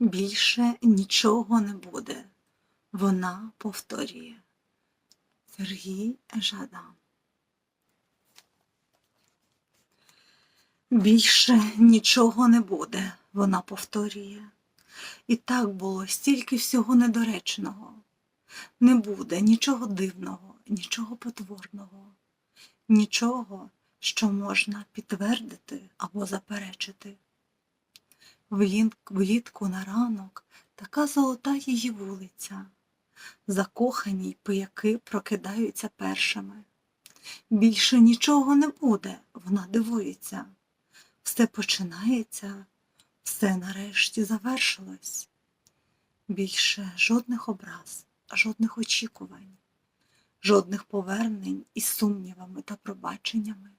Більше нічого не буде. Вона повторює. Сергій Жадан. Більше нічого не буде, вона повторює. І так було стільки всього недоречного. Не буде нічого дивного, нічого потворного, нічого, що можна підтвердити або заперечити. Влітку на ранок така золота її вулиця, закохані й пияки прокидаються першими. Більше нічого не буде, вона дивується. Все починається, все нарешті завершилось. Більше жодних образ, жодних очікувань, жодних повернень із сумнівами та пробаченнями,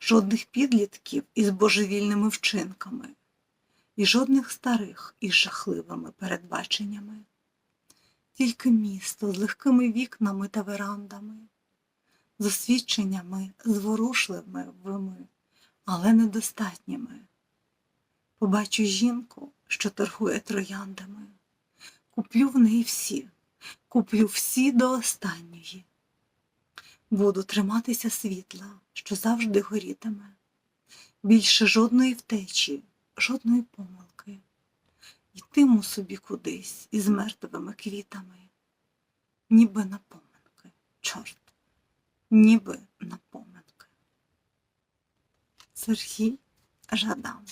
жодних підлітків із божевільними вчинками, і жодних старих із жахливими передбаченнями. Тільки місто з легкими вікнами та верандами, з освіченнями зворушливими, але недостатніми. Побачу жінку, що торгує трояндами. Куплю в неї всі, куплю всі до останньої. Буду триматися світла, що завжди горітиме. Більше жодної втечі, жодної помилки. Йтиму собі кудись із мертвими квітами, ніби на поминки, чорт, ніби на поминки. Сергій Жадан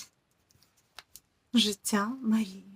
Життя Марії